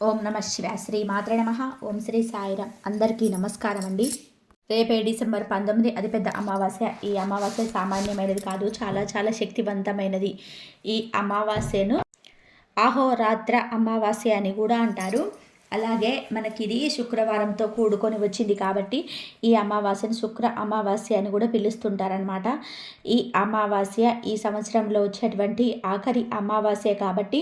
ఓం నమ శివ శ్రీ మాత్ర నమ. ఓం శ్రీ సాయిరామ్. అందరికీ నమస్కారం అండి రేపే డిసెంబర్ పంతొమ్మిది అతిపెద్ద అమావాస్య. ఈ అమావాస్య సామాన్యమైనది కాదు చాలా చాలా శక్తివంతమైనది. ఈ అమావాస్యను అహోరాత్ర అమావాస్య అని కూడా అంటారు. అలాగే మనకి ఇది శుక్రవారంతో కూడుకొని వచ్చింది కాబట్టి ఈ అమావాస్యను శుక్ర అమావాస్య అని కూడా పిలుస్తుంటారనమాట ఈ అమావాస్య ఈ సంవత్సరంలో వచ్చేటువంటి ఆఖరి అమావాస్య కాబట్టి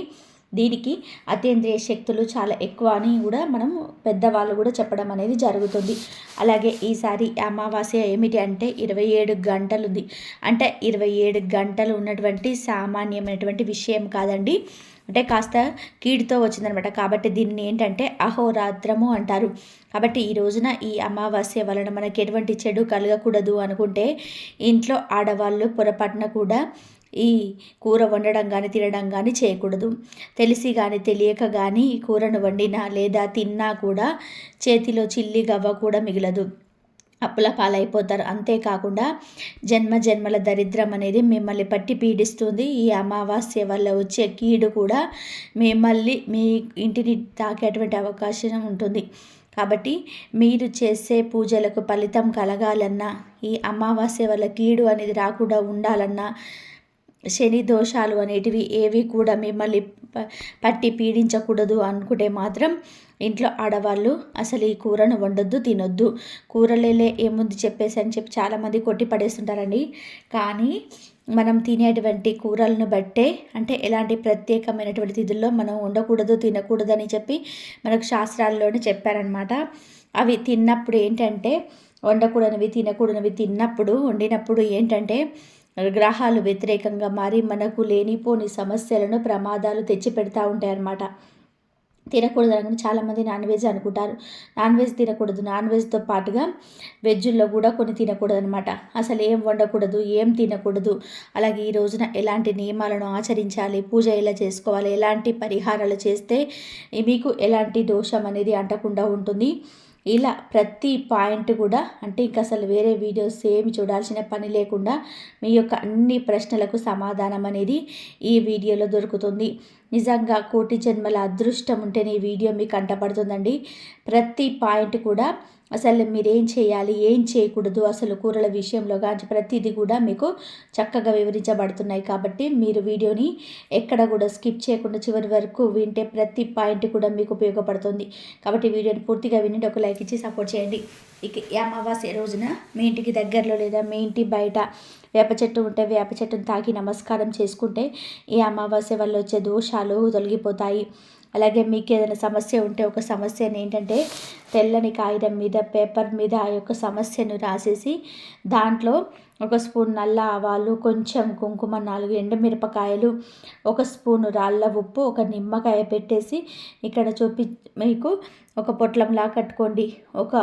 దీనికి అతీంద్రియ శక్తులు చాలా ఎక్కువ అని కూడా మనం పెద్దవాళ్ళు కూడా చెప్పడం అనేది జరుగుతుంది. అలాగే ఈసారి అమావాస్య ఏమిటి అంటే ఇరవై ఏడు గంటలు ఉంది అంటే ఇరవై ఏడు గంటలు ఉన్నటువంటి సామాన్యమైనటువంటి విషయం కాదండి. అంటే కాస్త కీడుతో వచ్చిందనమాట. కాబట్టి దీన్ని ఏంటంటే అహోరాత్రము అంటారు. కాబట్టి ఈ రోజున ఈ అమావాస్య వలన మనకి ఎటువంటి చెడు కలగకూడదు అనుకుంటే ఇంట్లో ఆడవాళ్ళు పొరపాటున కూడా ఈ కూర వండడం కానీ తినడం కానీ చేయకూడదు. తెలిసి కానీ తెలియక కానీ కూరను వండినా లేదా తిన్నా కూడా చేతిలో చిల్లి గవ్వ కూడా మిగలదు. అప్పుల పాలైపోతారు. అంతేకాకుండా జన్మ జన్మల దరిద్రం అనేది మిమ్మల్ని పట్టి పీడిస్తుంది. ఈ అమావాస్య వల్ల వచ్చే కీడు కూడా మిమ్మల్ని మీ ఇంటిని తాకేటువంటి అవకాశం ఉంటుంది. కాబట్టి మీరు చేసే పూజలకు ఫలితం కలగాలన్నా ఈ అమావాస్య వల్ల కీడు అనేది రాకుండా ఉండాలన్నా శని దోషాలు అనేటివి ఏవి కూడా మిమ్మల్ని పట్టి పీడించకూడదు అనుకుంటే మాత్రం ఇంట్లో ఆడవాళ్ళు అసలు ఈ కూరను వండొద్దు తినొద్దు. కూరలేలే ఏముంది చెప్పేసి అని చెప్పి చాలామంది కొట్టి పడేస్తుంటారండి. కానీ మనం తినేటువంటి కూరలను బట్టే అంటే ఎలాంటి ప్రత్యేకమైనటువంటి తిథుల్లో మనం ఉండకూడదు తినకూడదు అని చెప్పి మనకు శాస్త్రాల్లోనే చెప్పారనమాట అవి తిన్నప్పుడు ఏంటంటే వండకూడనివి తినకూడనివి తిన్నప్పుడు వండినప్పుడు ఏంటంటే గ్రహాలు వ్యతిరేకంగా మారి మనకు లేనిపోని సమస్యలను ప్రమాదాలు తెచ్చిపెడతా ఉంటాయన్నమాట. తినకూడదు అని చాలామంది నాన్ వెజ్ అనుకుంటారు. నాన్ వెజ్ తినకూడదు. నాన్ వెజ్తో పాటుగా వెజ్జుల్లో కూడా కొన్ని తినకూడదు అనమాట అసలు ఏం వండకూడదు ఏం తినకూడదు. అలాగే ఈ రోజున ఎలాంటి నియమాలను ఆచరించాలి పూజ ఎలా చేసుకోవాలి ఎలాంటి పరిహారాలు చేస్తే మీకు ఎలాంటి దోషం అనేది అంటకుండా ఉంటుంది. ఇలా ప్రతి పాయింట్ కూడా అంటే ఇంక అసలు వేరే వీడియోస్ ఏమి చూడాల్సిన పని లేకుండా మీ యొక్క అన్ని ప్రశ్నలకు సమాధానం అనేది ఈ వీడియోలో దొరుకుతుంది. నిజంగా కోటి జన్మల అదృష్టం ఉంటేనే ఈ వీడియో మీకు అంటపడుతుందండి. ప్రతి పాయింట్ కూడా అసలు మీరేం చేయాలి ఏం చేయకూడదు అసలు కూరల విషయంలో కానీ ప్రతిదీ కూడా మీకు చక్కగా వివరించబడుతున్నాయి కాబట్టి మీరు వీడియోని ఎక్కడ కూడా స్కిప్ చేయకుండా చివరి వరకు వింటే ప్రతి పాయింట్ కూడా మీకు ఉపయోగపడుతుంది. కాబట్టి వీడియోని పూర్తిగా వినండి ఒక లైక్ ఇచ్చి సపోర్ట్ చేయండి. ఇక అమావాస్య రోజున మీ ఇంటికి దగ్గరలో లేదా మీ ఇంటి బయట వేప చెట్టు ఉంటే వేప చెట్టును తాకి నమస్కారం చేసుకుంటే ఈ అమావాస్య వల్ల వచ్చే దోషాలు తొలగిపోతాయి. అలాగే మీకు ఏదైనా సమస్య ఉంటే ఒక సమస్యను ఏంటంటే తెల్లని కాగితం మీద పేపర్ మీద ఆ యొక్క సమస్యను రాసేసి దాంట్లో ఒక స్పూన్ నల్ల ఆవాలు కొంచెం కుంకుమ నాలుగు ఎండుమిరపకాయలు ఒక స్పూను రాళ్ళ ఉప్పు ఒక నిమ్మకాయ పెట్టేసి ఇక్కడ చూపి మీకు ఒక పొట్లంలా కట్టుకోండి. ఒక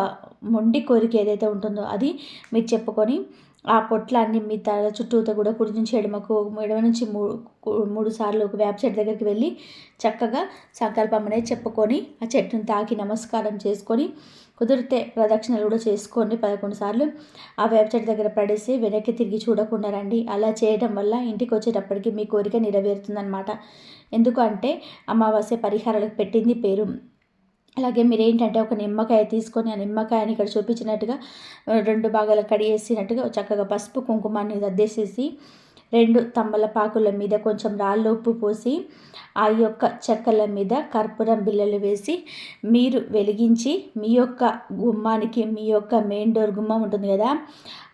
మొండి కోరిక ఏదైతే ఉంటుందో అది మీరు చెప్పుకొని ఆ పొట్లన్నీ మీ తల చుట్టూతో కూడా కుడి నుంచి ఎడమకు ఎడమ నుంచి మూడు మూడు సార్లు ఒక వేప చెట్టు దగ్గరికి వెళ్ళి చక్కగా సంకల్పం అనేది చెప్పుకొని ఆ చెట్టును తాకి నమస్కారం చేసుకొని కుదిరితే ప్రదక్షిణలు కూడా చేసుకొని పదకొండు సార్లు. ఆ వేప చెట్టు దగ్గర పడేసి వెనక్కి తిరిగి చూడకుండా రండి. అలా చేయడం వల్ల ఇంటికి వచ్చేటప్పటికి మీ కోరిక నెరవేరుతుందనమాట ఎందుకంటే అమావాస్య పరిహారాలకు పెట్టింది పేరు. అలాగే మీరు ఏంటంటే ఒక నిమ్మకాయ తీసుకొని ఆ నిమ్మకాయని ఇక్కడ చూపించినట్టుగా రెండు భాగాలు కడిగేసినట్టుగా చక్కగా పసుపు కుంకుమాన్ని దద్దేసేసి రెండు తమ్మలపాకుల మీద కొంచెం రాళ్ళు ఉప్పు పోసి ఆ యొక్క చెక్కల మీద కర్పూరం బిల్లలు వేసి మీరు వెలిగించి మీ యొక్క గుమ్మానికి మీ యొక్క మెయిన్ డోర్ గుమ్మం ఉంటుంది కదా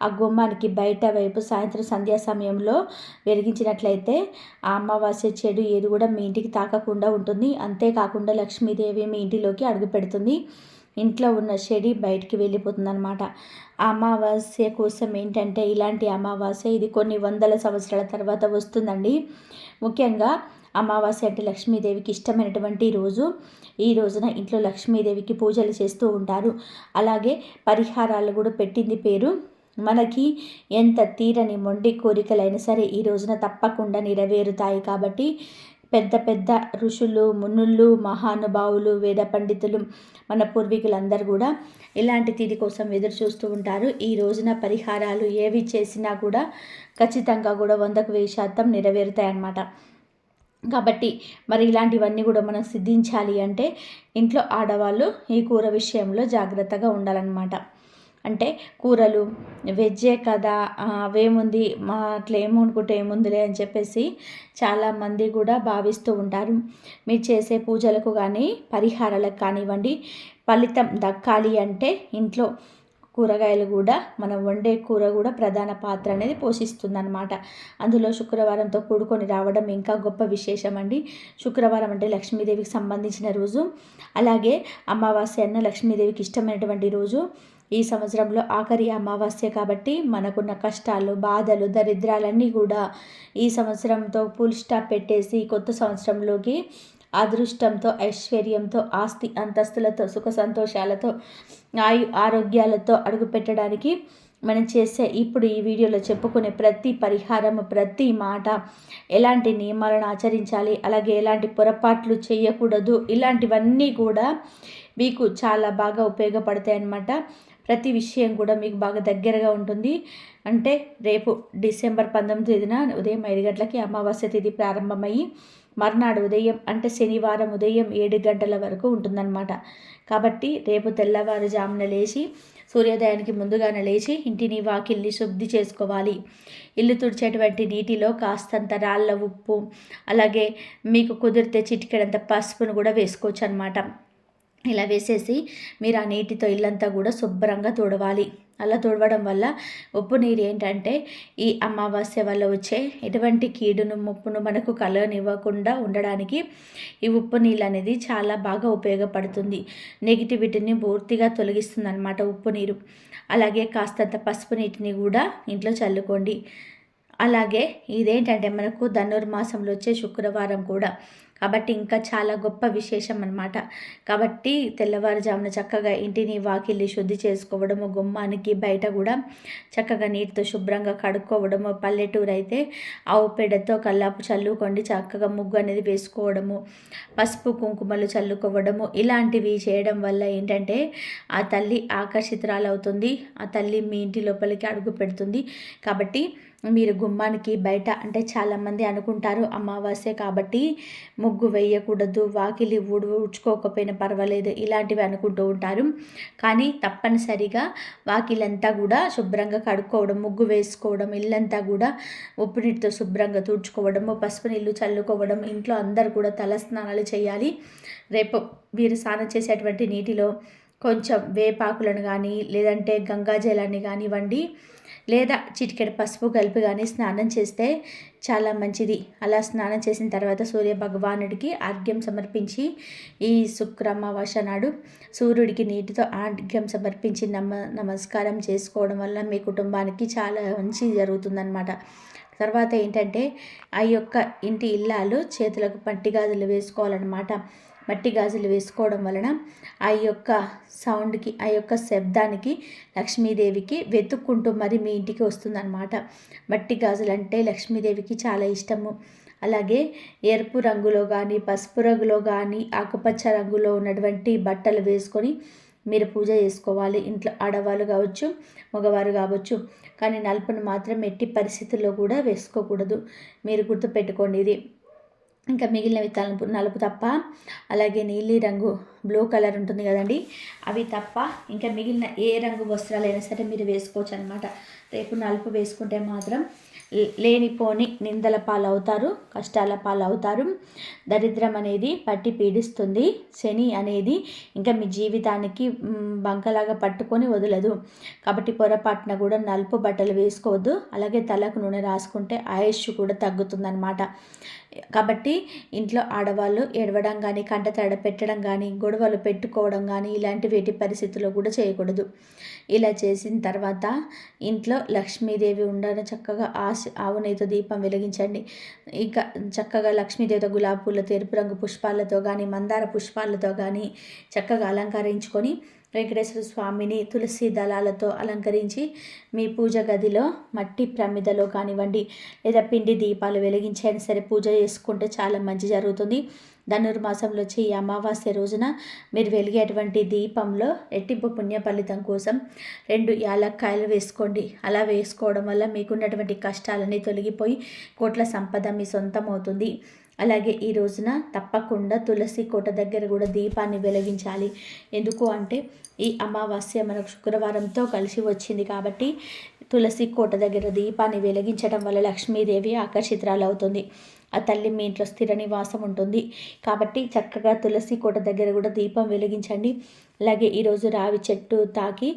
ఆ గుమ్మానికి బయట వైపు సాయంత్రం సంధ్యా సమయంలో వెలిగించినట్లయితే ఆ అమావాస్య చెడు ఏది కూడా మీ ఇంటికి తాకకుండా ఉంటుంది. అంతేకాకుండా లక్ష్మీదేవి మీ ఇంటిలోకి అడుగు పెడుతుంది. ఇంట్లో ఉన్న షెడి బయటికి వెళ్ళిపోతుందనమాట అమావాస్య కోసం ఏంటంటే ఇలాంటి అమావాస్య ఇది కొన్ని వందల సంవత్సరాల తర్వాత వస్తుందండి. ముఖ్యంగా అమావాస్య అంటే లక్ష్మీదేవికి ఇష్టమైనటువంటి రోజు. ఈ రోజున ఇంట్లో లక్ష్మీదేవికి పూజలు చేస్తూ ఉంటారు. అలాగే పరిహారాలు కూడా పెట్టింది పేరు. మనకి ఎంత తీరని మొండి కోరికలైనా సరే ఈ రోజున తప్పకుండా నెరవేరుతాయి కాబట్టి పెద్ద పెద్ద ఋషులు మునులు మహానుభావులు వేద పండితులు మన పూర్వీకులందరూ కూడా ఇలాంటి తిథి కోసం ఎదురు చూస్తూ ఉంటారు. ఈ రోజున పరిహారాలు ఏవి చేసినా కూడా ఖచ్చితంగా కూడా వందకు వెయ్యి శాతం నెరవేరుతాయి అన్నమాట కాబట్టి మరి ఇలాంటివన్నీ కూడా మనం సిద్ధించాలి అంటే ఇంట్లో ఆడవాళ్ళు ఈ కూర విషయంలో జాగ్రత్తగా ఉండాలన్నమాట. అంటే కూరలు వెజ్జే కదా అవేముంది మా అట్లా ఏమనుకుంటే ఏముందిలే అని చెప్పేసి చాలామంది కూడా భావిస్తూ ఉంటారు. మీరు చేసే పూజలకు కానీ పరిహారాలకు కానివ్వండి ఫలితం దక్కాలి అంటే ఇంట్లో కూరగాయలు కూడా మనం వండే కూర కూడా ప్రధాన పాత్ర అనేది పోషిస్తుందన్నమాట. అందులో శుక్రవారంతో కూడుకొని రావడం ఇంకా గొప్ప విశేషం అండి. శుక్రవారం అంటే లక్ష్మీదేవికి సంబంధించిన రోజు. అలాగే అమావాస్య అన్న లక్ష్మీదేవికి ఇష్టమైనటువంటి రోజు. ఈ సంవత్సరంలో ఆఖరి అమావాస్య కాబట్టి మనకున్న కష్టాలు బాధలు దరిద్రాలన్నీ కూడా ఈ సంవత్సరంతో ఫుల్ స్టాప్ పెట్టేసి కొత్త సంవత్సరంలోకి అదృష్టంతో ఐశ్వర్యంతో ఆస్తి అంతస్తులతో సుఖ సంతోషాలతో ఆయు ఆరోగ్యాలతో అడుగుపెట్టడానికి మనం చేసే ఇప్పుడు ఈ వీడియోలో చెప్పుకునే ప్రతి పరిహారము ప్రతి మాట ఎలాంటి నియమాలను ఆచరించాలి అలాగే ఎలాంటి పొరపాట్లు చేయకూడదు ఇలాంటివన్నీ కూడా మీకు చాలా బాగా ఉపయోగపడతాయి అన్నమాట ప్రతి విషయం కూడా మీకు బాగా దగ్గరగా ఉంటుంది. అంటే రేపు డిసెంబర్ పంతొమ్మిది తేదీన ఉదయం ఐదు గంటలకి అమావాస్య తేదీ ప్రారంభమయ్యి మర్నాడు ఉదయం అంటే శనివారం ఉదయం ఏడు గంటల వరకు ఉంటుందన్నమాట. కాబట్టి రేపు తెల్లవారుజామున లేచి సూర్యోదయానికి ముందుగానే లేచి ఇంటిని వాకిల్ని శుద్ధి చేసుకోవాలి. ఇల్లు తుడిచేటువంటి నీటిలో కాస్తంత రాళ్ళ ఉప్పు అలాగే మీకు కుదిరితే చిటికెడంత పసుపును కూడా వేసుకోవచ్చు అనమాట ఇలా వేసేసి మీరు ఆ నీటితో ఇల్లంతా కూడా శుభ్రంగా తుడవాలి. అలా తుడవడం వల్ల ఉప్పు నీరు ఏంటంటే ఈ అమావాస్య వల్ల వచ్చే ఎటువంటి కీడును ముప్పును మనకు కలగనివ్వకుండా ఉండడానికి ఈ ఉప్పు నీళ్ళు అనేది చాలా బాగా ఉపయోగపడుతుంది. నెగిటివిటీని పూర్తిగా తొలగిస్తుంది అనమాట ఉప్పు నీరు. అలాగే కాస్తంత పసుపు నీటిని కూడా ఇంట్లో చల్లుకోండి. అలాగే ఇదేంటంటే మనకు ధనుర్మాసంలో వచ్చే శుక్రవారం కూడా కాబట్టి ఇంకా చాలా గొప్ప విశేషం అనమాట కాబట్టి తెల్లవారుజామున చక్కగా ఇంటిని వాకిల్ని శుద్ధి చేసుకోవడము గుమ్మానికి బయట కూడా చక్కగా నీటితో శుభ్రంగా కడుక్కోవడము పల్లెటూరు అయితే ఆవు పేడతో కల్లాపు చల్లుకోండి చక్కగా ముగ్గు అనేది వేసుకోవడము పసుపు కుంకుమలు చల్లుకోవడము ఇలాంటివి చేయడం వల్ల ఏంటంటే ఆ తల్లి ఆకర్షితురాలవుతుంది ఆ తల్లి మీ ఇంటి లోపలికి అడుగు పెడుతుంది. కాబట్టి మీరు గుమ్మానికి బయట అంటే చాలామంది అనుకుంటారు అమావాస్య కాబట్టి ముగ్గు వేయకూడదు వాకిలి ఊడు ఊడ్చుకోకపోయినా పర్వాలేదు ఇలాంటివి అనుకుంటూ ఉంటారు. కానీ తప్పనిసరిగా వాకిలంతా కూడా శుభ్రంగా కడుక్కోవడం ముగ్గు వేసుకోవడం ఇల్లంతా కూడా ఉప్పు నీటితో శుభ్రంగా తుడుచుకోవడము పసుపు నీళ్ళు చల్లుకోవడం ఇంట్లో అందరు కూడా తల స్నానాలు చేయాలి. రేపు మీరు స్నానం చేసేటువంటి నీటిలో కొంచెం వేపాకులను కానీ లేదంటే గంగాజలాన్ని కానివ్వండి లేదా చిటికెడు పసుపు కలిపి కానీ స్నానం చేస్తే చాలా మంచిది. అలా స్నానం చేసిన తర్వాత సూర్య భగవానుడికి ఆర్ఘ్యం సమర్పించి ఈ శుక్ర నాడు సూర్యుడికి నీటితో ఆర్ఘ్యం సమర్పించి నమ నమస్కారం చేసుకోవడం వల్ల మీ కుటుంబానికి చాలా మంచి జరుగుతుందన్నమాట. తర్వాత ఏంటంటే ఆ యొక్క ఇంటి ఇల్లాలు చేతులకు పట్టి గాజులు వేసుకోవాలన్నమాట. మట్టి గాజులు వేసుకోవడం వలన ఆ యొక్క సౌండ్కి ఆ యొక్క శబ్దానికి లక్ష్మీదేవికి వెతుక్కుంటూ మరి మీ ఇంటికి వస్తుందన్నమాట. మట్టి గాజులు అంటే లక్ష్మీదేవికి చాలా ఇష్టము. అలాగే ఎరుపు రంగులో కానీ పసుపు రంగులో కానీ ఆకుపచ్చ రంగులో ఉన్నటువంటి బట్టలు వేసుకొని మీరు పూజ చేసుకోవాలి. ఇంట్లో ఆడవాళ్ళు కావచ్చు మగవారు కావచ్చు. కానీ నలుపును మాత్రం ఎట్టి పరిస్థితుల్లో కూడా వేసుకోకూడదు. మీరు గుర్తుపెట్టుకోండి ఇది. ఇంకా మిగిలినవి తలుపు నలుపు తప్ప అలాగే నీలి రంగు బ్లూ కలర్ ఉంటుంది కదండి అవి తప్ప ఇంకా మిగిలిన ఏ రంగు వస్త్రాలైనా సరే మీరు వేసుకోవచ్చు అనమాట రేపు నలుపు వేసుకుంటే మాత్రం లేనిపోని నిందల పాలవుతారు కష్టాల పాలవుతారు. దరిద్రం అనేది పట్టి పీడిస్తుంది. శని అనేది ఇంకా మీ జీవితానికి బంకలాగా పట్టుకొని వదలదు. కాబట్టి పొరపాటున కూడా నలుపు బట్టలు వేసుకోవద్దు. అలాగే తలకు నూనె రాసుకుంటే ఆయుష్ కూడా తగ్గుతుందన్నమాట. కాబట్టి ఇంట్లో ఆడవాళ్ళు ఏడవడం కానీ కంట తడ పెట్టడం కానీ గొడవలు పెట్టుకోవడం కానీ ఇలాంటి వేటి పరిస్థితుల్లో కూడా చేయకూడదు. ఇలా చేసిన తర్వాత ఇంట్లో లక్ష్మీదేవి ఉండడం చక్కగా ఆశ ఆవు నెయ్యితో దీపం వెలిగించండి. ఇంకా చక్కగా లక్ష్మీదేవత గులాబీ పూలతో ఎరుపు రంగు పుష్పాలతో కానీ మందార పుష్పాలతో కానీ చక్కగా అలంకరించుకొని వెంకటేశ్వర స్వామిని తులసి దళాలతో అలంకరించి మీ పూజ గదిలో మట్టి ప్రమిదలో కానివ్వండి లేదా పిండి దీపాలు వెలిగించైనా సరే పూజ చేసుకుంటే చాలా మంచి జరుగుతుంది. ధనుర్మాసంలో వచ్చే ఈ అమావాస్య రోజున మీరు వెలిగేటువంటి దీపంలో రెట్టింపు పుణ్య ఫలితం కోసం రెండు యాలక్కాయలు వేసుకోండి. అలా వేసుకోవడం వల్ల మీకున్నటువంటి కష్టాలన్నీ తొలగిపోయి కోట్ల సంపద మీ సొంతం అవుతుంది అలాగే ఈ రోజున తప్పకుండా తులసి కోట దగ్గర కూడా దీపాన్ని వెలిగించాలి. ఎందుకు అంటే ఈ అమావాస్య మనకు శుక్రవారంతో కలిసి వచ్చింది కాబట్టి తులసి కోట దగ్గర దీపాన్ని వెలిగించడం వల్ల లక్ష్మీదేవి ఆకర్షితురాలు అవుతుంది ఆ తల్లి మీ ఇంట్లో స్థిర నివాసం ఉంటుంది. కాబట్టి చక్కగా తులసి కోట దగ్గర కూడా దీపం వెలిగించండి. అలాగే ఈరోజు రావి చెట్టు తాకి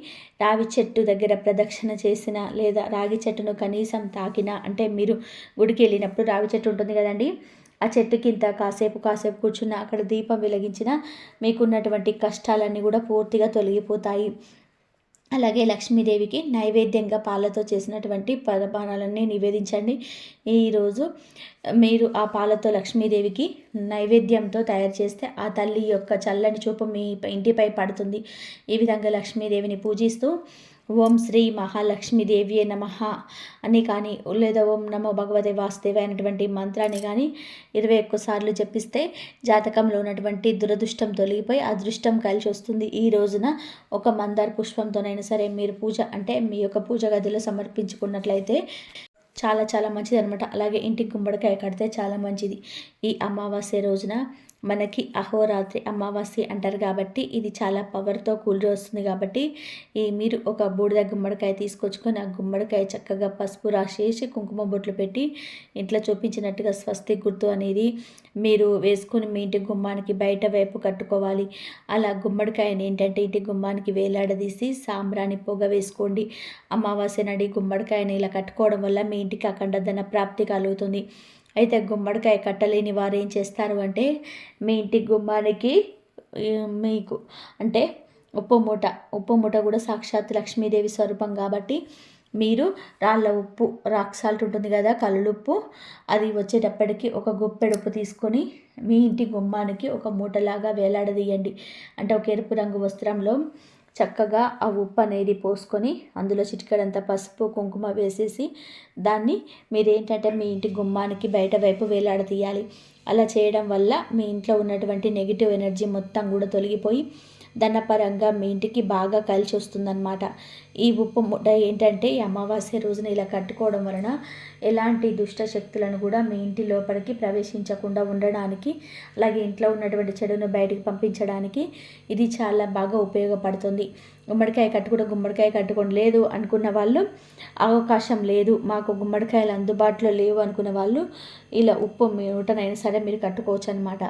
రావి చెట్టు దగ్గర ప్రదక్షిణ చేసిన లేదా రాగి చెట్టును కనీసం తాకిన అంటే మీరు గుడికి వెళ్ళినప్పుడు రావి చెట్టు ఉంటుంది కదండి. ఆ చెట్టు కింద కాసేపు కాసేపు కూర్చున్న అక్కడ దీపం వెలిగించిన మీకున్నటువంటి కష్టాలన్నీ కూడా పూర్తిగా తొలగిపోతాయి. అలాగే లక్ష్మీదేవికి నైవేద్యంగా పాలతో చేసినటువంటి పదపానాలన్నీ నివేదించండి. ఈరోజు మీరు ఆ పాలతో లక్ష్మీదేవికి నైవేద్యంతో తయారు చేస్తే ఆ తల్లి యొక్క చల్లని చూపు మీ ఇంటిపై పడుతుంది. ఈ విధంగా లక్ష్మీదేవిని పూజిస్తూ ఓం శ్రీ మహాలక్ష్మీదేవియే నమ అని కానీ లేదా ఓం నమో భగవతే వాసుదేవ అయినటువంటి మంత్రాన్ని కానీ ఇరవై సార్లు చెప్పిస్తే జాతకంలో ఉన్నటువంటి దురదృష్టం తొలగిపోయి అదృష్టం కలిసి వస్తుంది. ఈ రోజున ఒక మందార పుష్పంతోనైనా సరే మీరు పూజ అంటే మీ యొక్క పూజ గదిలో సమర్పించుకున్నట్లయితే చాలా చాలా మంచిది అనమాట అలాగే ఇంటికి గుమ్మడికాయ కడితే చాలా మంచిది. ఈ అమావాస్య రోజున మనకి అహోరాత్రి అమావాస్య అంటారు కాబట్టి ఇది చాలా పవర్తో కూలి వస్తుంది కాబట్టి ఈ మీరు ఒక బూడిద గుమ్మడికాయ తీసుకొచ్చుకొని ఆ గుమ్మడికాయ చక్కగా పసుపు రాసేసి కుంకుమ బొట్లు పెట్టి ఇంట్లో చూపించినట్టుగా స్వస్తి గుర్తు అనేది మీరు వేసుకొని మీ ఇంటి గుమ్మానికి బయట వైపు కట్టుకోవాలి. అలా గుమ్మడికాయని ఏంటంటే ఇంటి గుమ్మానికి వేలాడదీసి సాంబ్రాణి పొగ వేసుకోండి. అమావాస్య నడి గుమ్మడికాయని ఇలా కట్టుకోవడం వల్ల మీ ఇంటికి అఖండధన ప్రాప్తి కలుగుతుంది. అయితే గుమ్మడికాయ కట్టలేని వారు ఏం చేస్తారు అంటే మీ ఇంటి గుమ్మానికి మీకు అంటే ఉప్పు మూట ఉప్పు మూట కూడా సాక్షాత్ లక్ష్మీదేవి స్వరూపం కాబట్టి మీరు రాళ్ళ ఉప్పు రాక్ సాల్ట్ ఉంటుంది కదా కల్లుప్పు అది వచ్చేటప్పటికి ఒక గుప్పెడు ఉప్పు తీసుకొని మీ ఇంటి గుమ్మానికి ఒక మూటలాగా వేలాడదీయండి. అంటే ఒక ఎరుపు రంగు వస్త్రంలో చక్కగా ఆ ఉప్పు అనేది పోసుకొని అందులో చిటికడంత పసుపు కుంకుమ వేసేసి దాన్ని మీరేంటంటే మీ ఇంటి గుమ్మానికి బయట వైపు వేలాడదీయాలి అలా చేయడం వల్ల మీ ఇంట్లో ఉన్నటువంటి నెగిటివ్ ఎనర్జీ మొత్తం కూడా తొలగిపోయి ధనపరంగా మీ ఇంటికి బాగా కలిసి వస్తుందన్నమాట. ఈ ఉప్పు ముడ్డ ఏంటంటే ఈ అమావాస్య రోజున ఇలా కట్టుకోవడం వలన ఎలాంటి దుష్ట శక్తులను కూడా మీ ఇంటి లోపలికి ప్రవేశించకుండా ఉండడానికి అలాగే ఇంట్లో ఉన్నటువంటి చెడును బయటికి పంపించడానికి ఇది చాలా బాగా ఉపయోగపడుతుంది. గుమ్మడికాయ కట్టుకుంటే గుమ్మడికాయ కట్టుకోండి. లేదు అనుకున్న వాళ్ళు అవకాశం లేదు. మాకు గుమ్మడికాయలు అందుబాటులో లేవు అనుకున్న వాళ్ళు ఇలా ఉప్పు మూటనైనా సరే మీరు కట్టుకోవచ్చు అనమాట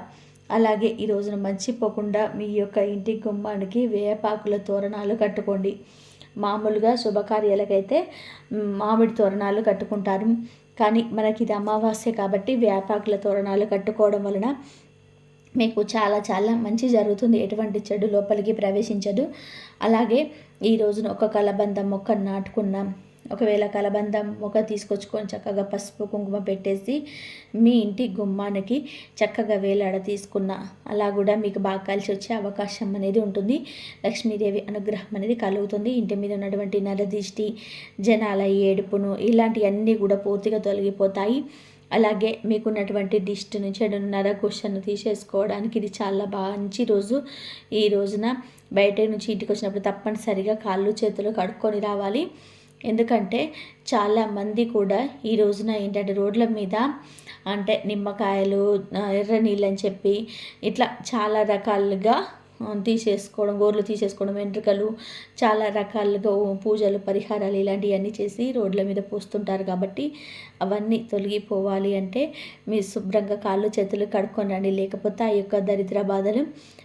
అలాగే ఈ రోజున మర్చిపోకుండా మీ యొక్క ఇంటి గుమ్మానికి వేపాకుల తోరణాలు కట్టుకోండి. మామూలుగా శుభకార్యాలకైతే మామిడి తోరణాలు కట్టుకుంటారు. కానీ మనకి ఇది అమావాస్య కాబట్టి వేపాకుల తోరణాలు కట్టుకోవడం వలన మీకు చాలా చాలా మంచి జరుగుతుంది. ఎటువంటి చెడు లోపలికి ప్రవేశించదు. అలాగే ఈ రోజున ఒక కలబంద మొక్క నాటుకున్నాం ఒకవేళ కలబందం మొక్క తీసుకొచ్చుకొని చక్కగా పసుపు కుంకుమ పెట్టేసి మీ ఇంటి గుమ్మానికి చక్కగా వేలాడ తీసుకున్న అలా కూడా మీకు బాగా కలిసి వచ్చే అవకాశం అనేది ఉంటుంది. లక్ష్మీదేవి అనుగ్రహం అనేది కలుగుతుంది. ఇంటి మీద ఉన్నటువంటి నరదిష్టి జనాల ఏడుపును ఇలాంటివన్నీ కూడా పూర్తిగా తొలగిపోతాయి. అలాగే మీకున్నటువంటి దిష్టి నుంచి నర కుషను తీసేసుకోవడానికి ఇది చాలా మంచి రోజు. ఈ రోజున బయట నుంచి ఇంటికి వచ్చినప్పుడు తప్పనిసరిగా కాళ్ళు చేతులు కడుక్కొని రావాలి. ఎందుకంటే చాలామంది కూడా ఈ రోజున ఏంటంటే రోడ్ల మీద అంటే నిమ్మకాయలు ఎర్ర నీళ్ళు అని చెప్పి ఇట్లా చాలా రకాలుగా తీసేసుకోవడం గోర్లు తీసేసుకోవడం వెంట్రుకలు చాలా రకాలుగా పూజలు పరిహారాలు ఇలాంటివన్నీ చేసి రోడ్ల మీద పోస్తుంటారు కాబట్టి అవన్నీ తొలగిపోవాలి అంటే మీ శుభ్రంగా కాళ్ళు చేతులు కడుక్కొని రండి. లేకపోతే ఆ యొక్క దరిద్ర బాధలు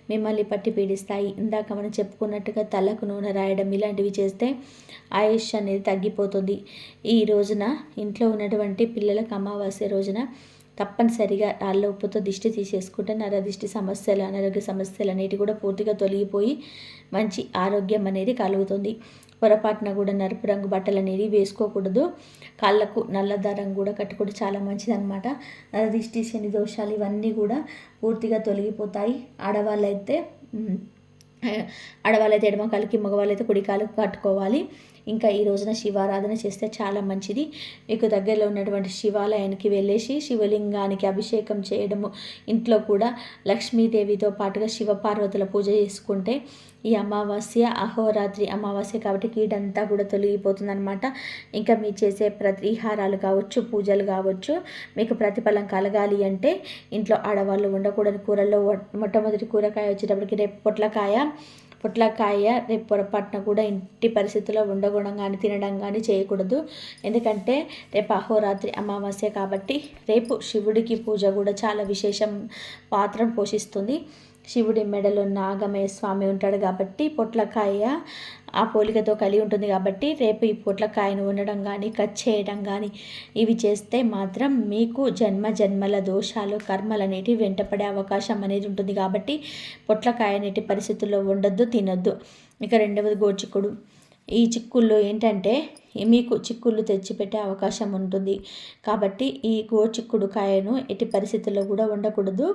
మిమ్మల్ని పట్టి పీడిస్తాయి. ఇందాక మనం చెప్పుకున్నట్టుగా తలకు నూనె రాయడం ఇలాంటివి చేస్తే ఆయుష్ అనేది తగ్గిపోతుంది. ఈ రోజున ఇంట్లో ఉన్నటువంటి పిల్లలకు అమావాస్య రోజున తప్పనిసరిగా రాళ్ళ ఉప్పుతో దిష్టి తీసేసుకుంటే నర దిష్టి సమస్యలు అనారోగ్య సమస్యలు అనేవి కూడా పూర్తిగా తొలగిపోయి మంచి ఆరోగ్యం అనేది కలుగుతుంది. పొరపాటున కూడా నలుపు రంగు బట్టలు అనేవి వేసుకోకూడదు. కాళ్ళకు నల్ల దారం కూడా కట్టుకోవడం చాలా మంచిదన్నమాట. నరదిష్టి శని దోషాలు ఇవన్నీ కూడా పూర్తిగా తొలగిపోతాయి. ఆడవాళ్ళైతే ఆడవాళ్ళైతే ఎడమ కాలుకి మగవాళ్ళైతే కుడి కాలుకు కట్టుకోవాలి. ఇంకా ఈ రోజున శివారాధన చేస్తే చాలా మంచిది. మీకు దగ్గరలో ఉన్నటువంటి శివాలయానికి వెళ్ళేసి శివలింగానికి అభిషేకం చేయడము ఇంట్లో కూడా లక్ష్మీదేవితో పాటుగా శివపార్వతుల పూజ చేసుకుంటే ఈ అమావాస్య అహోరాత్రి అమావాస్య కాబట్టి కీడంతా కూడా తొలగిపోతుందనమాట ఇంకా మీరు చేసే ప్రతిహారాలు కావచ్చు పూజలు కావచ్చు మీకు ప్రతిఫలం కలగాలి అంటే ఇంట్లో ఆడవాళ్ళు ఉండకూడని కూరల్లో మొట్టమొదటి కూరకాయ వచ్చేటప్పటికి రేపు పొట్లకాయ పొట్లకాయ రేపు పొరపాటున కూడా ఇంటి పరిస్థితుల్లో ఉండకూడదు కానీ తినడం కానీ చేయకూడదు. ఎందుకంటే రేపు అహోరాత్రి అమావాస్య కాబట్టి రేపు శివుడికి పూజ కూడా చాలా విశేషం పాత్ర పోషిస్తుంది. శివుడి మెడలో నాగమయ స్వామి ఉంటాడు కాబట్టి పొట్లకాయ ఆ పోలికతో కలిగి ఉంటుంది కాబట్టి రేపు ఈ పొట్లకాయను ఉండడం కానీ కట్ చేయడం కానీ ఇవి చేస్తే మాత్రం మీకు జన్మ జన్మల దోషాలు కర్మలు అనేటివి వెంటపడే అవకాశం అనేది ఉంటుంది కాబట్టి పొట్లకాయ అనేటి పరిస్థితుల్లో ఉండొద్దు తినొద్దు. ఇక రెండవది గోచిక్కుడు ఈ చిక్కుళ్ళు ఏంటంటే మీకు చిక్కుళ్ళు తెచ్చిపెట్టే అవకాశం ఉంటుంది. కాబట్టి ఈ గోచిక్కుడు కాయను ఎట్టి పరిస్థితుల్లో కూడా ఉండకూడదు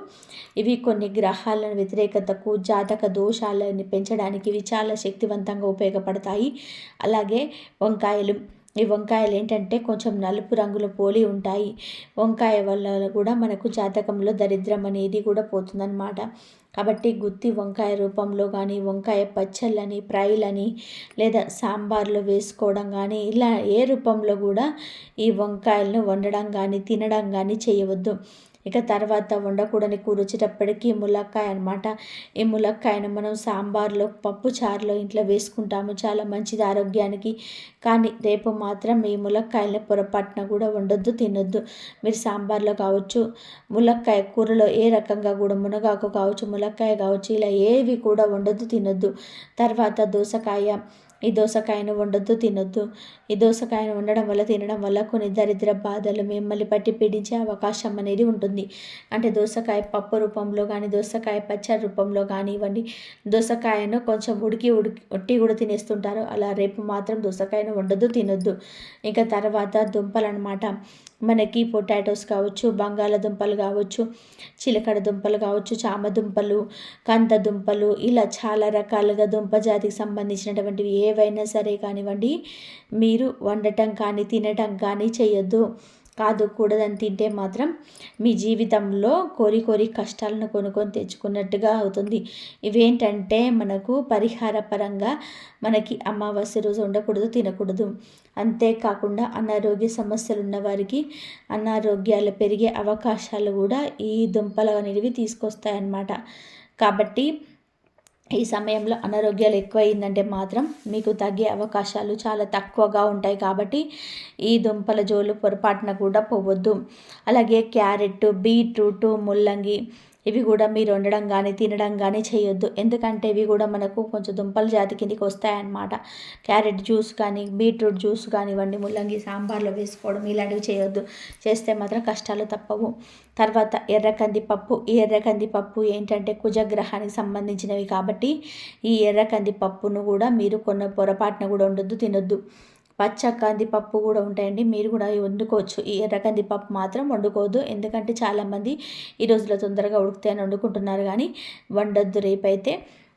ఇవి కొన్ని గ్రహాల వ్యతిరేకతకు జాతక దోషాలని పెంచడానికి ఇవి చాలా శక్తివంతంగా ఉపయోగపడతాయి. అలాగే వంకాయలు ఈ వంకాయలు ఏంటంటే కొంచెం నలుపు రంగులో పోలి ఉంటాయి. వంకాయ వల్ల కూడా మనకు జాతకంలో దరిద్రం అనేది కూడా పోతుందన్నమాట. కాబట్టి గుత్తి వంకాయ రూపంలో కానీ వంకాయ పచ్చళ్ళని ఫ్రైలని లేదా సాంబార్లో వేసుకోవడం కానీ ఇలా ఏ రూపంలో కూడా ఈ వంకాయలను వండడం కానీ తినడం కానీ చేయవద్దు. ఇక తర్వాత వండకూడని కూర వచ్చేటప్పటికి ములక్కాయ అనమాట ఈ ములక్కాయను మనం సాంబార్లో పప్పు చారులో ఇంట్లో వేసుకుంటాము. చాలా మంచిది ఆరోగ్యానికి. కానీ రేపు మాత్రం ఈ ములక్కాయలని పొరపాటున కూడా ఉండొద్దు తినొద్దు. మీరు సాంబార్లో కావచ్చు ములక్కాయ కూరలో ఏ రకంగా కూడా మునగాకు కావచ్చు ములక్కాయ కావచ్చు ఇలా ఏవి కూడా ఉండొద్దు తినొద్దు. తర్వాత దోసకాయ ఈ దోసకాయను వండొద్దు తినొద్దు. ఈ దోసకాయను వండడం వల్ల తినడం వల్ల కొన్ని దరిద్ర బాధలు మిమ్మల్ని పట్టి పీడించే అవకాశం అనేది ఉంటుంది. అంటే దోసకాయ పప్పు రూపంలో కానీ దోసకాయ పచ్చడి రూపంలో కానివ్వండి దోసకాయను కొంచెం ఉడికి ఉడికి ఒట్టి కూడా తినేస్తుంటారు. అలా రేపు మాత్రం దోసకాయను వండొద్దు తినొద్దు. ఇంకా తర్వాత దుంపలు అనమాట మనకి పొటాటోస్ కావచ్చు బంగాళదుంపలు కావచ్చు చిలకడ దుంపలు కావచ్చు చామ దుంపలు కంద దుంపలు ఇలా చాలా రకాలుగా దుంప జాతికి సంబంధించినటువంటివి ఏవైనా సరే కానివ్వండి మీరు వండటం కానీ తినటం కానీ చేయొద్దు. కాదు కూడదని తింటే మాత్రం మీ జీవితంలో కోరి కోరి కష్టాలను కొనుక్కొని తెచ్చుకున్నట్టుగా అవుతుంది. ఇవేంటంటే మనకు పరిహార పరంగా మనకి అమావాస్య రోజు ఉండకూడదు తినకూడదు. అంతేకాకుండా అనారోగ్య సమస్యలు ఉన్న వారికి అనారోగ్యాలు పెరిగే అవకాశాలు కూడా ఈ దుంపలు అనేవి తీసుకొస్తాయన్నమాట. కాబట్టి ఈ సమయంలో అనారోగ్యాలు ఎక్కువైందంటే మాత్రం మీకు తగ్గే అవకాశాలు చాలా తక్కువగా ఉంటాయి కాబట్టి ఈ దుంపల జోలు పొరపాటున కూడా పోవద్దు. అలాగే క్యారెట్ బీట్రూట్ ముల్లంగి ఇవి కూడా మీరు వండడం కానీ తినడం కానీ చేయొద్దు. ఎందుకంటే ఇవి కూడా మనకు కొంచెం దుంపల జాతి కిందికి వస్తాయన్నమాట. క్యారెట్ జ్యూస్ కానీ బీట్రూట్ జ్యూస్ కానివ్వండి ముల్లంగి సాంబార్లో వేసుకోవడం ఇలాంటివి చేయొద్దు. చేస్తే మాత్రం కష్టాలు తప్పవు. తర్వాత ఎర్రకంది పప్పు ఈ ఎర్రకంది పప్పు ఏంటంటే కుజగ్రహానికి సంబంధించినవి కాబట్టి ఈ ఎర్రకంది పప్పును కూడా మీరు కొన్న పొరపాటున కూడా ఉండొద్దు తినొద్దు. పచ్చ కందిపప్పు కూడా ఉంటాయండి. మీరు కూడా వండుకోవచ్చు. ఈ ఎర్ర కందిపప్పు మాత్రం వండుకోవద్దు. ఎందుకంటే చాలామంది ఈ రోజులో తొందరగా ఉడుకుతాయని వండుకుంటున్నారు కానీ వండొద్దు రేపైతే.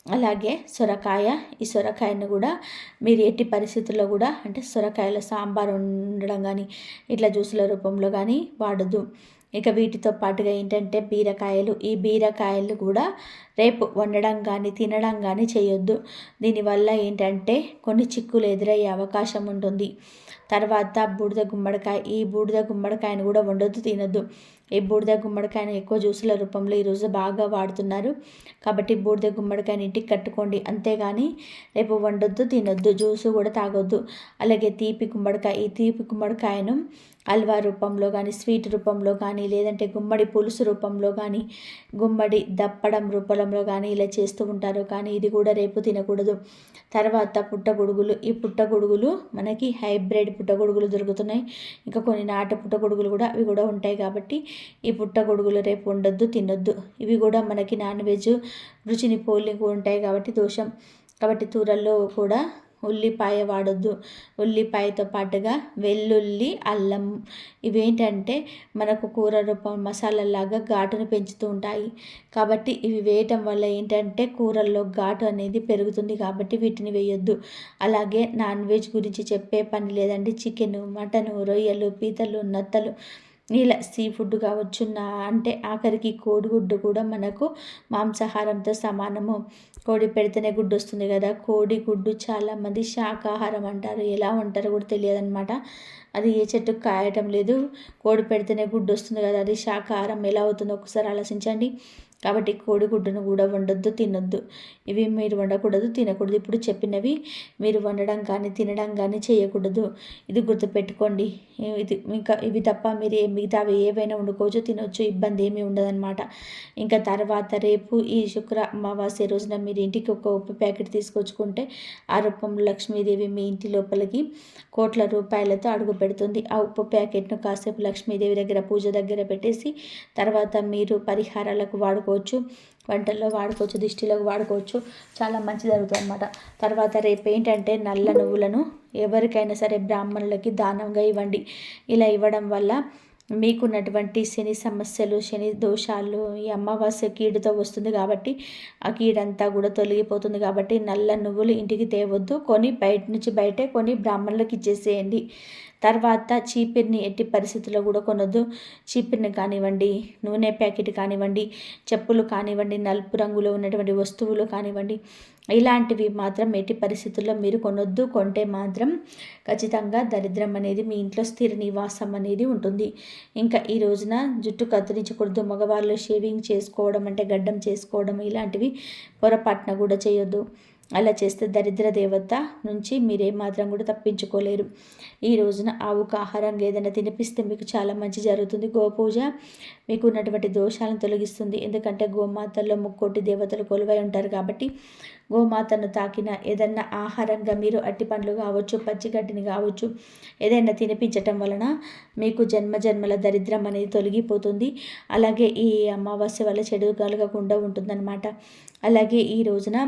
అలాగే సొరకాయ ఈ సొరకాయను కూడా మీరు ఎట్టి పరిస్థితుల్లో కూడా అంటే సొరకాయల సాంబార్ ఉండడం కానీ ఇట్లా జ్యూసుల రూపంలో కానీ వాడద్దు. ఇక వీటితో పాటుగా ఏంటంటే బీరకాయలు ఈ బీరకాయలు కూడా రేపు వండడం కానీ తినడం కానీ చేయొద్దు. దీనివల్ల ఏంటంటే కొన్ని చిక్కులు ఎదురయ్యే అవకాశం ఉంటుంది. తర్వాత బూడిద గుమ్మడికాయ ఈ బూడిద గుమ్మడికాయను కూడా వండొద్దు తినొద్దు. ఈ బూడిద గుమ్మడికాయను ఎక్కువ జ్యూసుల రూపంలో ఈరోజు బాగా వాడుతున్నారు. కాబట్టి బూడిద గుమ్మడికాయని ఇంటికి కట్టుకోండి. అంతేగాని రేపు వండొద్దు తినొద్దు జ్యూసు కూడా తాగొద్దు. అలాగే తీపి గుమ్మడికాయ ఈ తీపి గుమ్మడికాయను హల్వా రూపంలో కానీ స్వీట్ రూపంలో కానీ లేదంటే గుమ్మడి పులుసు రూపంలో కానీ గుమ్మడి దప్పడం రూపంలో కానీ ఇలా చేస్తూ ఉంటారు. కానీ ఇది కూడా రేపు తినకూడదు. తర్వాత పుట్టగొడుగులు. ఈ పుట్టగొడుగులు మనకి హైబ్రిడ్ పుట్టగొడుగులు దొరుకుతున్నాయి. ఇంకా కొన్ని నాట పుట్టగొడుగులు కూడా అవి కూడా ఉంటాయి కాబట్టి ఈ పుట్టగొడుగులు రేపు ఉండొద్దు తినొద్దు. ఇవి కూడా మనకి నాన్ వెజ్ రుచిని పోలి ఉంటాయి కాబట్టి దోషం. కాబట్టి తూరల్లో కూడా ఉల్లిపాయ వాడొద్దు. ఉల్లిపాయతో పాటుగా వెల్లుల్లి అల్లం ఇవేంటంటే మనకు కూర రూపం మసాలాలాగా ఘాటును పెంచుతూ ఉంటాయి. కాబట్టి ఇవి వేయటం వల్ల ఏంటంటే కూరల్లో ఘాటు అనేది పెరుగుతుంది కాబట్టి వీటిని వేయొద్దు. అలాగే నాన్ వెజ్ గురించి చెప్పే పని లేదండి. చికెను మటను రొయ్యలు పీతలు నత్తలు ఇలా సీ ఫుడ్ కావచ్చు. నా అంటే ఆఖరికి కోడిగుడ్డు కూడా మనకు మాంసాహారంతో సమానము. కోడి పెడితేనే గుడ్డు వస్తుంది కదా. కోడి గుడ్డు చాలామంది శాకాహారం అంటారు. ఎలా ఉంటారో కూడా తెలియదు అనమాట అది ఏ చెట్టుకు కాయటం లేదు. కోడి పెడితేనే గుడ్డు వస్తుంది కదా. అది శాకాహారం ఎలా అవుతుందో ఒకసారి ఆలోచించండి. కాబట్టి కోడిగుడ్డును కూడా వండొద్దు తినొద్దు. ఇవి మీరు వండకూడదు తినకూడదు. ఇప్పుడు చెప్పినవి మీరు వండడం కానీ తినడం కానీ చేయకూడదు. ఇది గుర్తుపెట్టుకోండి. ఇది ఇంకా ఇవి తప్ప మీరు మిగతా అవి ఏవైనా వండుకోవచ్చు తినొచ్చు ఇబ్బంది ఏమీ ఉండదన్నమాట. ఇంకా తర్వాత రేపు ఈ శుక్ర అమావాస్య రోజున మీరు ఇంటికి ఒక ఉప్పు ప్యాకెట్ తీసుకొచ్చుకుంటే ఆ రూపంలో లక్ష్మీదేవి మీ ఇంటి లోపలికి కోట్ల రూపాయలతో అడుగు పెడుతుంది. ఆ ఉప్పు ప్యాకెట్ను కాసేపు లక్ష్మీదేవి దగ్గర పూజ దగ్గర పెట్టేసి తర్వాత మీరు పరిహారాలకు వాడుకో వాడుకోవచ్చు వంటల్లో వాడుకోవచ్చు దిష్టిలోకి వాడుకోవచ్చు. చాలా మంచి జరుగుతుంది అనమాట తర్వాత రేపు ఏంటంటే నల్ల నువ్వులను ఎవరికైనా సరే బ్రాహ్మణులకి దానంగా ఇవ్వండి. ఇలా ఇవ్వడం వల్ల మీకున్నటువంటి శని సమస్యలు శని దోషాలు ఈ అమావాస్య కీడుతో వస్తుంది కాబట్టి ఆ కీడంతా కూడా తొలగిపోతుంది కాబట్టి నల్ల నువ్వులు ఇంటికి తేవద్దు. కొని బయట నుంచి బయటే కొని బ్రాహ్మణులకు ఇచ్చేసేయండి. తర్వాత చీపిరిని ఎట్టి పరిస్థితుల్లో కూడా కొనొద్దు. చీపిరిని కానివ్వండి నూనె ప్యాకెట్ కానివ్వండి చెప్పులు కానివ్వండి నలుపు రంగులో ఉన్నటువంటి వస్తువులు కానివ్వండి ఇలాంటివి మాత్రం ఎట్టి పరిస్థితుల్లో మీరు కొనొద్దు. కొంటే మాత్రం ఖచ్చితంగా దరిద్రం అనేది మీ ఇంట్లో స్థిర నివాసం అనేది ఉంటుంది. ఇంకా ఈ రోజున జుట్టు కత్తిరించకూడదు మగవాళ్ళు షేవింగ్ చేసుకోవడం అంటే గడ్డం చేసుకోవడం ఇలాంటివి పొరపాటున కూడా చేయొద్దు. అలా చేస్తే దరిద్ర దేవత నుంచి మీరేమాత్రం కూడా తప్పించుకోలేరు. ఈ రోజున ఆవుకు ఆహారంగా ఏదైనా తినిపిస్తే మీకు చాలా మంచి జరుగుతుంది. గోపూజ మీకు ఉన్నటువంటి దోషాలను తొలగిస్తుంది. ఎందుకంటే గోమాతల్లో ముక్కోటి దేవతలు కొలువై ఉంటారు కాబట్టి గోమాతను తాకిన ఏదన్నా ఆహారంగా మీరు అట్టి పండ్లు కావచ్చు పచ్చిగడ్డిని కావచ్చు ఏదైనా తినిపించటం వలన మీకు జన్మ జన్మల దరిద్రం అనేది తొలగిపోతుంది. అలాగే ఈ అమావాస్య వల్ల చెడు కలగకుండా ఉంటుందన్నమాట. అలాగే ఈ రోజున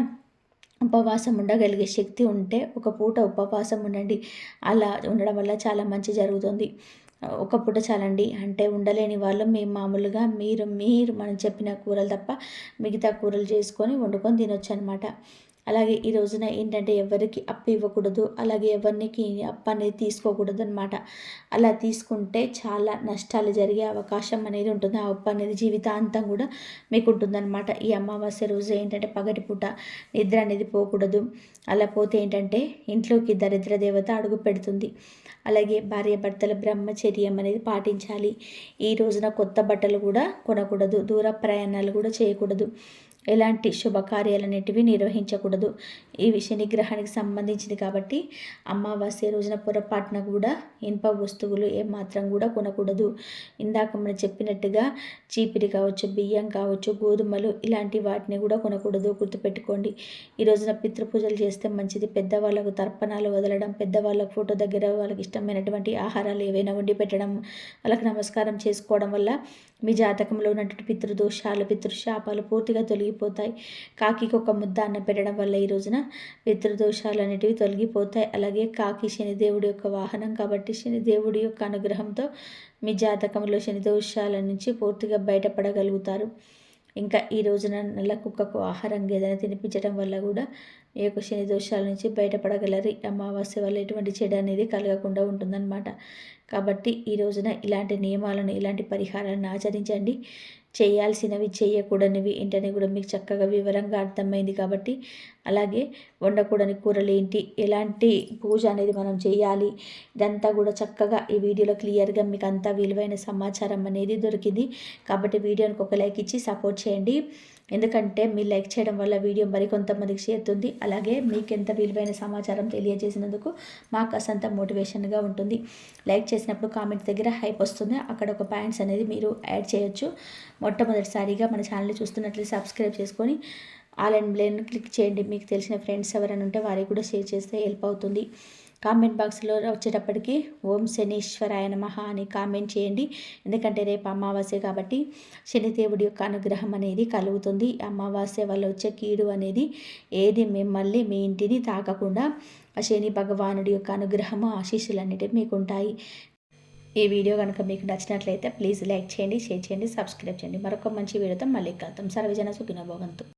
ఉపవాసం ఉండగలిగే శక్తి ఉంటే ఒక పూట ఉపవాసం ఉండండి. అలా ఉండడం వల్ల చాలా మంచి జరుగుతుంది. ఒక పూట చాలండి. అంటే ఉండలేని వాళ్ళు మేము మామూలుగా మీరు మీరు మనం చెప్పిన కూరలు తప్ప మిగతా కూరలు చేసుకొని వండుకొని తినొచ్చు అనమాట అలాగే ఈ రోజున ఏంటంటే ఎవరికి అప్పు ఇవ్వకూడదు అలాగే ఎవరికి అప్పు అనేది తీసుకోకూడదు అనమాట అలా తీసుకుంటే చాలా నష్టాలు జరిగే అవకాశం అనేది ఉంటుంది. ఆ అప్పు అనేది జీవితాంతం కూడా మీకు ఉంటుందన్నమాట ఈ అమావాస్య రోజు ఏంటంటే పగటిపూట నిద్ర అనేది పోకూడదు. అలా పోతే ఏంటంటే ఇంట్లోకి దరిద్ర దేవత అడుగు పెడుతుంది. అలాగే భార్యాభర్తల బ్రహ్మచర్యం అనేది పాటించాలి. ఈ రోజున కొత్త బట్టలు కూడా కొనకూడదు. దూర ప్రయాణాలు కూడా చేయకూడదు. ఎలాంటి శుభకార్యాలనేటివి నిర్వహించకూడదు. ఈ విషయ నిగ్రహానికి సంబంధించింది కాబట్టి అమావాస్య రోజున పొరపాటున కూడా ఇనుప వస్తువులు ఏమాత్రం కూడా కొనకూడదు. ఇందాక మనం చెప్పినట్టుగా చీపిరి కావచ్చు బియ్యం కావచ్చు గోధుమలు ఇలాంటి వాటిని కూడా కొనకూడదు. గుర్తుపెట్టుకోండి. ఈ రోజున పితృపూజలు చేస్తే మంచిది. పెద్దవాళ్ళకు తర్పణాలు వదలడం పెద్దవాళ్ళకు ఫోటో దగ్గర వాళ్ళకి ఇష్టమైనటువంటి ఆహారాలు ఏవైనా వండి పెట్టడం వాళ్ళకి నమస్కారం చేసుకోవడం వల్ల మీ జాతకంలో ఉన్నటువంటి పితృదోషాలు పితృశాపాలు పూర్తిగా తొలగిపోతాయి. కాకి ఒక ముద్ద అన్న పెట్టడం వల్ల ఈ రోజున పితృదోషాలు అనేటివి తొలగిపోతాయి. అలాగే కాకి శనిదేవుడి యొక్క వాహనం కాబట్టి శనిదేవుడి యొక్క అనుగ్రహంతో మీ జాతకంలో శని దోషాల నుంచి పూర్తిగా బయటపడగలుగుతారు. ఇంకా ఈ రోజున నల్ల కుక్కకు ఆహారం ఏదైనా తినిపించడం వల్ల కూడా ఈ యొక్క శని దోషాల నుంచి బయటపడగలరు. అమావాస్య వల్ల ఎటువంటి చెడు అనేది కలగకుండా ఉంటుందన్నమాట. కాబట్టి ఈ రోజున ఇలాంటి నియమాలను ఇలాంటి పరిహారాలను ఆచరించండి. చేయాల్సినవి చేయకూడనివి ఏంటనే కూడా మీకు చక్కగా వివరంగా అర్థమైంది కాబట్టి అలాగే వండకూడని కూరలు ఏంటి? ఎలాంటి పూజ అనేది మనం చేయాలి? ఇదంతా కూడా చక్కగా ఈ వీడియోలో క్లియర్గా మీకు అంతా విలువైన సమాచారం అనేది దొరికింది కాబట్టి వీడియోనికి ఒక లైక్ ఇచ్చి సపోర్ట్ చేయండి. ఎందుకంటే మీరు లైక్ చేయడం వల్ల వీడియో మరికొంతమందికి చేరుతుంది అలాగే మీకు ఎంత విలువైన సమాచారం తెలియజేసినందుకు మాకు అసంత మోటివేషన్గా ఉంటుంది. లైక్ చేసినప్పుడు కామెంట్ దగ్గర హైప్ వస్తుంది. అక్కడ ఒక పాయింట్స్ అనేది మీరు యాడ్ చేయొచ్చు. మొట్టమొదటిసారిగా మన ఛానల్ చూస్తున్నట్లయితే సబ్స్క్రైబ్ చేసుకొని ఆల్ అండ్ బ్లేన్ క్లిక్ చేయండి. మీకు తెలిసిన ఫ్రెండ్స్ ఎవరైనా ఉంటే వారికి కూడా షేర్ చేస్తే హెల్ప్ అవుతుంది. కామెంట్ బాక్స్లో వచ్చేటప్పటికి ఓం శనీశ్వరాయ మహా అని కామెంట్ చేయండి. ఎందుకంటే రేపు అమావాస్య కాబట్టి శనిదేవుడి యొక్క అనుగ్రహం అనేది కలుగుతుంది. అమావాస్య వల్ల వచ్చే కీడు అనేది ఏది మిమ్మల్ని మీ ఇంటిని తాకకుండా ఆ శని భగవానుడి యొక్క అనుగ్రహము ఆశీస్సులు మీకు ఉంటాయి ఈ వీడియో కనుక మీకు నచ్చినట్లయితే ప్లీజ్ లైక్ చేయండి షేర్ చేయండి సబ్స్క్రైబ్ చేయండి. మరొక మంచి వీడియోతో మళ్ళీ కలుద్దాం. సర్వజన సుఖినోభవంతు